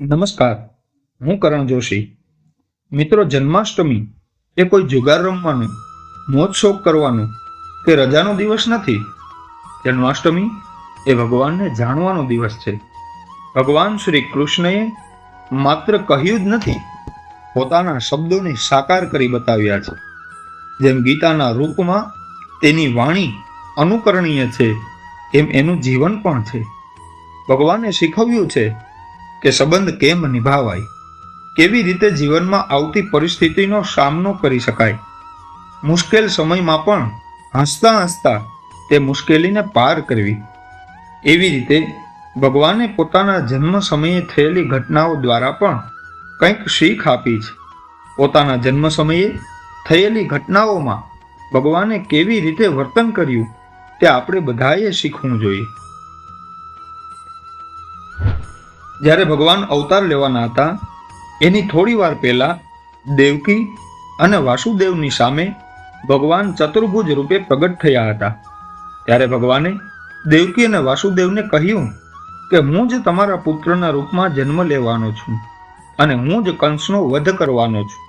નમસ્કાર. હું કરણ જોશી. મિત્રો, જન્માષ્ટમી એ કોઈ જુગાર રમવાનું મોજ શોખ કરવાનું કે રજાનો દિવસ નથી? જન્માષ્ટમી એ ભગવાનને જાણવાનો દિવસ છે. ભગવાન શ્રી કૃષ્ણએ માત્ર કહ્યું જ નથી, પોતાના શબ્દોને સાકાર કરી બતાવ્યા છે. જેમ ગીતાના રૂપમાં તેની વાણી અનુકરણીય છે, એમ એનું જીવન પણ છે. ભગવાને શીખવ્યું છે કે સંબંધ કેમ નિભાવાય? કેવી રીતે જીવનમાં આવતી પરિસ્થિતિનો સામનો કરી શકાય? મુશ્કેલ સમયમાં પણ હસતા હસતા તે મુશ્કેલીને પાર કરવી. એવી રીતે ભગવાને પોતાના જન્મ સમયે થયેલી ઘટનાઓ દ્વારા પણ કંઈક શીખ આપી છે. પોતાના જન્મ સમયે થયેલી ઘટનાઓમાં ભગવાને કેવી રીતે વર્તન કર્યું તે આપણે બધાએ શીખવું જોઈએ. જ્યારે ભગવાન અવતાર લેવાના હતા, એની થોડી વાર પહેલા દેવકી અને વાસુદેવની સામે ભગવાન ચતુર્ભુજ રૂપે પ્રગટ થયા હતા. ત્યારે ભગવાને દેવકી અને વાસુદેવને કહ્યું કે, હું જ તમારા પુત્રના રૂપમાં જન્મ લેવાનો છું અને હું જ કંસનો વધ કરવાનો છું.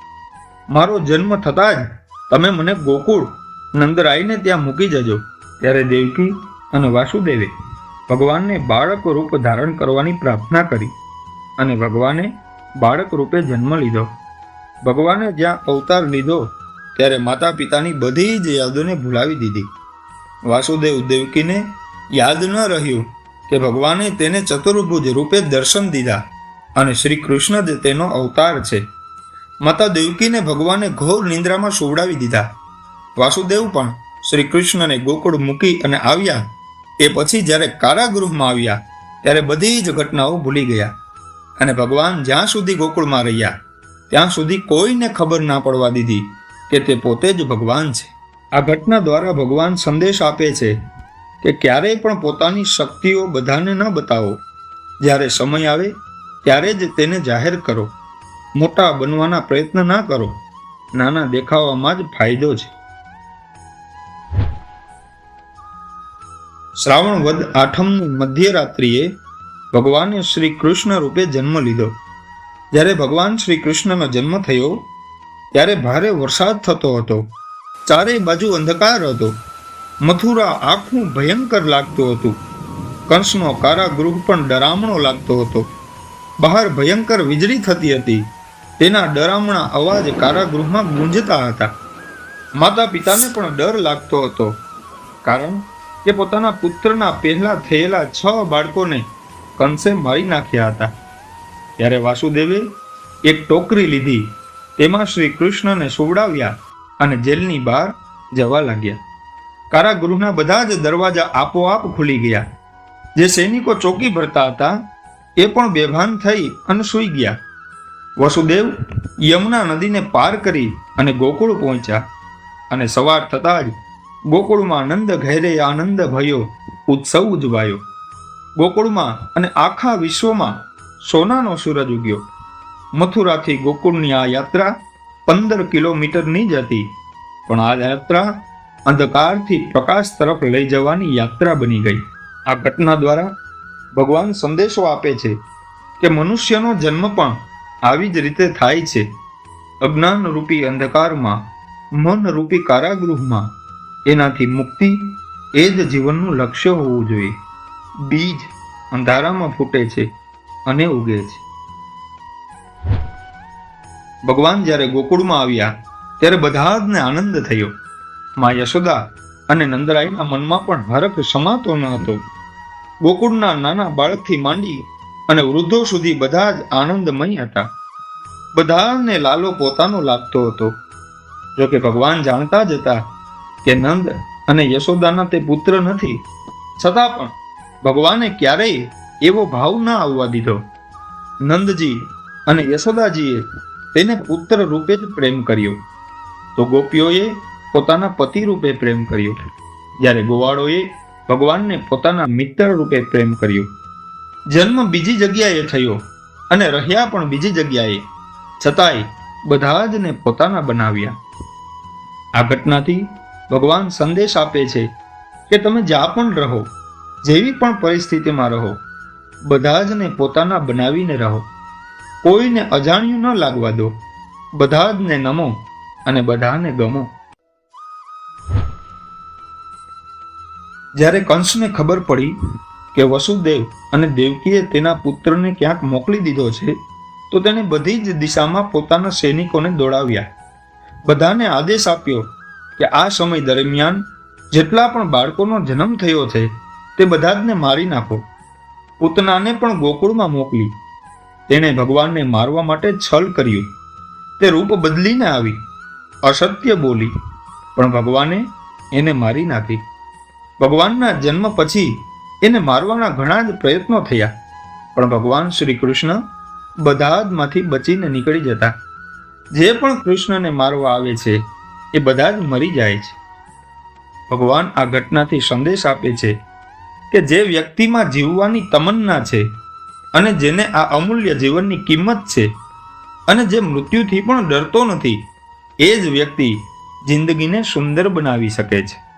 મારો જન્મ થતાં જ તમે મને ગોકુળ નંદરાયને ત્યાં મૂકી જજો. ત્યારે દેવકી અને વાસુદેવે ભગવાનને બાળક રૂપ ધારણ કરવાની પ્રાર્થના કરી અને ભગવાને બાળક રૂપે જન્મ લીધો. ભગવાને જ્યાં અવતાર લીધો, ત્યારે માતા પિતાની બધી જ યાદોને ભૂલાવી દીધી. વાસુદેવ દેવકીને યાદ ન રહ્યું કે ભગવાને તેને ચતુર્ભુજ રૂપે દર્શન દીધા અને શ્રી કૃષ્ણ જ તેનો અવતાર છે. માતા દેવકીને ભગવાને ઘોર નિંદ્રામાં સુવડાવી દીધા. વાસુદેવ પણ શ્રી કૃષ્ણને ગોકુળ મૂકી અને આવ્યા એ પછી જ્યારે કારાગૃહમાં આવ્યા, ત્યારે બધી જ ઘટનાઓ ભૂલી ગયા અને ભગવાન જ્યાં સુધી ગોકુળમાં રહ્યા, ત્યાં સુધી કોઈને ખબર ના પડવા દીધી કે તે પોતે જ ભગવાન છે. આ ઘટના દ્વારા ભગવાન સંદેશ આપે છે કે ક્યારેય પણ પોતાની શક્તિઓ બધાને ન બતાવો. જ્યારે સમય આવે, ત્યારે જ તેને જાહેર કરો. મોટા બનવાના પ્રયત્ન ના કરો. નાના દેખાવામાં જ ફાયદો છે. શ્રાવણ વદ આઠમની મધ્યરાત્રિએ ભગવાને શ્રી કૃષ્ણ રૂપે જન્મ લીધો. જ્યારે ભગવાન શ્રી કૃષ્ણનો જન્મ થયો, ત્યારે ભારે વરસાદ થતો હતો. ચારેય બાજુ અંધકાર હતો. મથુરા આખું ભયંકર લાગતું હતું. કંસનો કારાગૃહ પણ ડરામણો લાગતો હતો. બહાર ભયંકર વીજળી થતી હતી. તેના ડરામણા અવાજ કારાગૃહમાં ગુંજતા હતા. માતા પિતાને પણ ડર લાગતો હતો. કારણ કે પોતાના પુત્રના પહેલા થયેલા છ બાળકોને કંસે મારી નાખ્યા હતા. ત્યારે વાસુદેવે એક ટોકરી લીધી. તેમાં શ્રી કૃષ્ણને સુવડાવ્યા અને જેલની બહાર જવા લાગ્યા. કારાગૃહના બધા જ દરવાજા આપોઆપ ખુલી ગયા. જે સૈનિકો ચોકી ભરતા હતા, એ પણ બેભાન થઈ અને સૂઈ ગયા. વસુદેવ યમુના નદીને પાર કરી અને ગોકુળ પહોંચ્યા અને સવાર થતાં જ ગોકુળમાં આનંદ ઘેરે આનંદ ભયો, ઉત્સવ ઉજવાયો. ગોકુળમાં અને આખા વિશ્વમાં સોનાનો સૂરજ ઉગ્યો. મથુરાથી ગોકુળની આ યાત્રા પંદર કિલોમીટરની જ હતી. પણ આ યાત્રા અંધકારથી પ્રકાશ તરફ લઈ જવાની યાત્રા બની ગઈ. આ ઘટના દ્વારા ભગવાન સંદેશો આપે છે કે મનુષ્યનો જન્મ પણ આવી જ રીતે થાય છે. અજ્ઞાન રૂપી અંધકારમાં, મનરૂપી કારાગૃહમાં એનાથી મુક્તિ એ જ જીવનનું લક્ષ્ય હોવું જોઈએ. બીજ અંધારામાં ફૂટે છે અને ઉગે છે. ભગવાન જ્યારે ગોકુળમાં આવ્યા, ત્યારે બધા જને આનંદ થયો. મા યશોદા અને નંદરાયના મનમાં પણ હરખ સમાતો ન હતો. ગોકુળના નાના બાળકથી માંડી અને વૃદ્ધો સુધી બધા જ આનંદમય હતા. બધાને લાલો પોતાનો લાગતો હતો. જોકે ભગવાન જાણતા જ હતા કે નંદ અને યશોદાના તે પુત્ર નથી. છતાં પણ ભગવાને ક્યારેય એવો ભાવ ના આવવા દીધો. નંદજી અને યશોદાજીએ તેને પુત્ર રૂપે જ પ્રેમ કર્યો. તો ગોપીઓએ પોતાના પતિ રૂપે પ્રેમ કર્યો. જ્યારે ગોવાળોએ ભગવાનને પોતાના મિત્ર રૂપે પ્રેમ કર્યો. જન્મ બીજી જગ્યાએ થયો અને રહ્યા પણ બીજી જગ્યાએ. છતાંય બધા જ ને પોતાના બનાવ્યા. આ ઘટનાથી ભગવાન સંદેશ આપે છે કે તમે જ્યાં પણ રહો, જેવી પણ પરિસ્થિતિમાં રહો, બધા જને પોતાના બનાવીને રહો. કોઈને અજાણ્યું ન લાગવા દો. બધા જને નમો અને બધાને ગમો. જ્યારે કંસને ખબર પડી કે વસુદેવ અને દેવકીએ તેના પુત્રને ક્યાંક મોકલી દીધો છે, તો તેણે બધી જ દિશામાં પોતાના સૈનિકોને દોડાવ્યા. બધાને આદેશ આપ્યો કે આ સમય દરમિયાન જેટલા પણ બાળકોનો જન્મ થયો છે, તે બધા જને મારી નાખો. પૂતનાને પણ ગોકુળમાં મોકલી. તેણે ભગવાનને મારવા માટે છલ કર્યું. તે રૂપ બદલીને આવી. અસત્ય બોલી, પણ ભગવાને એને મારી નાખી. ભગવાનના જન્મ પછી એને મારવાના ઘણા જ પ્રયત્નો થયા, પણ ભગવાન શ્રી કૃષ્ણ બધા જ માંથી બચીને નીકળી જતા. જે પણ કૃષ્ણને મારવા આવે છે એ બધા જ મરી જાય છે. ભગવાન આ ઘટનાથી સંદેશ આપે છે કે જે વ્યક્તિમાં જીવવાની તમન્ના છે અને જેને આ અમૂલ્ય જીવનની કિંમત છે અને જે મૃત્યુથી પણ ડરતો નથી, એ જ વ્યક્તિ જિંદગીને સુંદર બનાવી શકે છે.